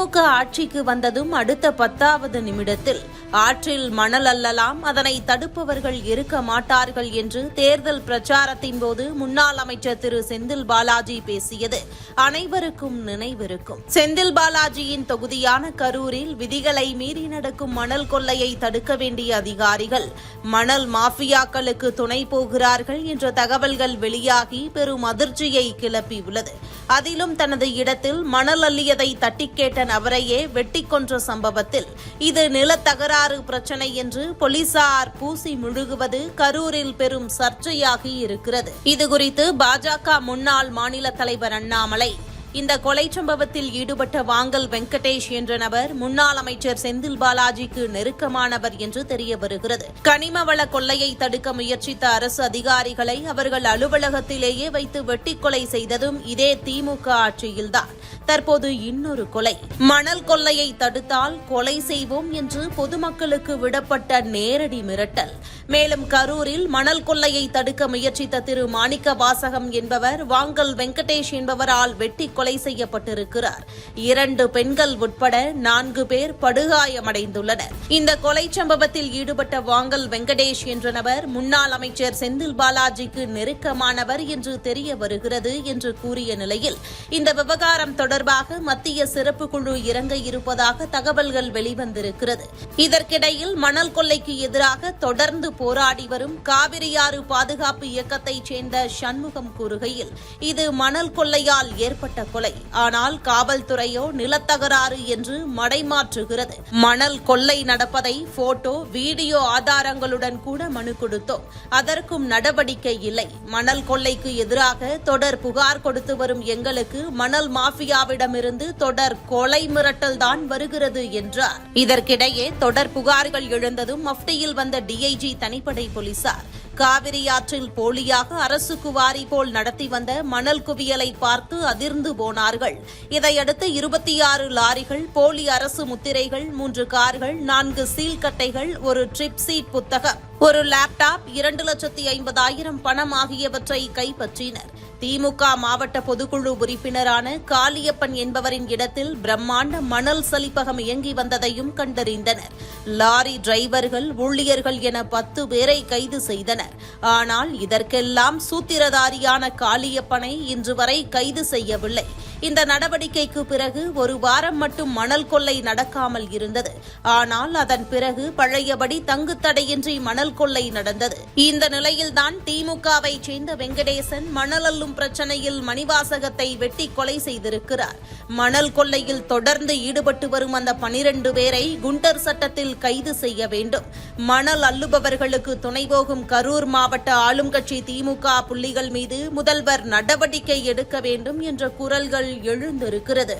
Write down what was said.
திமுக ஆட்சிக்கு வந்ததும் அடுத்த பத்தாவது நிமிடத்தில் ஆற்றில் மணல் அல்லலாம் அதனை தடுப்பவர்கள் இருக்க மாட்டார்கள் என்று தேர்தல் பிரச்சாரத்தின் போது முன்னாள் அமைச்சர் திரு செந்தில் பாலாஜி பேசியது. அனைவருக்கும் நினைவிருக்கும். செந்தில் பாலாஜியின் தொகுதியான கரூரில் விதிகளை மீறி நடக்கும் மணல் கொள்ளையை தடுக்க வேண்டிய அதிகாரிகள் மணல் மாஃபியாக்களுக்கு துணை போகிறார்கள் என்ற தகவல்கள் வெளியாகி பெரும் அதிர்ச்சியை கிளப்பியுள்ளது. அதிலும் தனது இடத்தில் மணல் அள்ளியதை தட்டி கேட்ட நபரையே வெட்டி கொன்ற சம்பவத்தில் இது நிலத்தகராறு பிரச்சனை என்று போலீசார் பூசி முழுகுவது கரூரில் பெரும் சர்ச்சையாகி இருக்கிறது. இதுகுறித்து பாஜக முன்னாள் மாநில தலைவர் அண்ணாமலை இந்த கொலை சம்பவத்தில் ஈடுபட்ட வாங்கல் வெங்கடேஷ் என்ற நபர் முன்னாள் அமைச்சர் செந்தில் பாலாஜிக்கு நெருக்கமானவர் என்று தெரிய வருகிறது கனிமவள கொள்ளையை தடுக்க முயற்சித்த அரசு அதிகாரிகளை அவர்கள் அலுவலகத்திலேயே வைத்து வெட்டி கொலை செய்ததும் இதே திமுக ஆட்சியில்தான். தற்போது இன்னொரு கொலை. மணல் கொள்ளையை தடுத்தால் கொலை செய்வோம் என்று பொதுமக்களுக்கு விடப்பட்ட நேரடி மிரட்டல். மேலும் கரூரில் மணல் கொள்ளையை தடுக்க முயற்சித்த திரு மாணிக்க வாசகம் என்பவர் வாங்கல் வெங்கடேஷ் என்பவரால் வெட்டி கொலை செய்யப்பட்டிருக்கிறார். இரண்டு பெண்கள் உட்பட நான்கு பேர் படுகாயமடைந்துள்ளனர். இந்த கொலை சம்பவத்தில் ஈடுபட்ட வாங்கல் வெங்கடேஷ் என்ற நபர் முன்னாள் அமைச்சர் செந்தில் பாலாஜிக்கு நெருக்கமானவர் என்று தெரிய வருகிறது என்று கூறிய நிலையில் இந்த விவகாரம் தொடர்பாக மத்திய சிறப்பு குழு இறங்க இருப்பதாக தகவல்கள் வெளிவந்திருக்கிறது. இதற்கிடையில் மணல் கொள்ளைக்கு எதிராக தொடர்ந்து போராடி வரும் காவிரியாறு பாதுகாப்பு இயக்கத்தைச் சேர்ந்த சண்முகம் கூறுகையில் இது மணல் கொள்ளையால் ஏற்பட்ட கொலை. ஆனால் காவல்துறையோ நிலத்தகராறு என்று மடைமாற்றுகிறது. மணல் கொள்ளை நடப்பதை போட்டோ வீடியோ ஆதாரங்களுடன் கூட மனு கொடுத்தோம். அதற்கும் நடவடிக்கை இல்லை. மணல் கொள்ளைக்கு எதிராக தொடர் புகார் கொடுத்து வரும் எங்களுக்கு மணல் மாஃபியாவிடமிருந்து தொடர் கொலை மிரட்டல் தான் வருகிறது என்றார். இதற்கிடையே தொடர் புகார்கள் எழுந்ததும் மஃப்டியில் வந்த டிஐஜி தனிப்படை போலீசார். காவிரி ஆற்றில் போலியாக அரசு குவாரி போல் நடத்தி வந்த மணல் குவியலை பார்த்து அதிர்ந்து போனார்கள். இதையடுத்து இருபத்தி ஆறு லாரிகள் போலி அரசு முத்திரைகள் மூன்று கார்கள் நான்கு சீல் கட்டைகள் ஒரு ட்ரிப் சீட் புத்தகம் ஒரு லேப்டாப் இரண்டு லட்சத்தி ஐம்பதாயிரம் பணம் ஆகியவற்றை கைப்பற்றினர். திமுக மாவட்ட பொதுக்குழு உறுப்பினரான காளியப்பன் என்பவரின் இடத்தில் பிரம்மாண்ட மணல் சலிப்பகம் இயங்கி வந்ததையும் கண்டறிந்தனர். லாரி டிரைவர்கள் ஊழியர்கள் என பத்து பேரை கைது செய்தனர். ஆனால் இதற்கெல்லாம் சூத்திரதாரியான காளியப்பனை இன்று வரை கைது செய்யவில்லை. இந்த நடவடிக்கைக்கு பிறகு ஒரு வாரம் மட்டும் மணல் கொள்ளை நடக்காமல் இருந்தது. ஆனால் அதன் பிறகு பழையபடி தங்குத்தடையின்றி மணல் கொள்ளை நடந்தது. இந்த நிலையில்தான் திமுகவை சேர்ந்த வெங்கடேசன் மணல் அள்ளும் பிரச்சனையில் மணிவாசகத்தை வெட்டி கொலை செய்திருக்கிறார். மணல் கொள்ளையில் தொடர்ந்து ஈடுபட்டு வரும் அந்த பனிரெண்டு பேரை குண்டர் சட்டத்தில் கைது செய்ய வேண்டும். மணல் அள்ளுபவர்களுக்கு துணை போகும் கரூர் மாவட்ட ஆளும் கட்சி திமுக புள்ளிகள் மீது முதல்வர் நடவடிக்கை எடுக்க வேண்டும் என்ற குரல்கள் எழுந்திருக்கிறது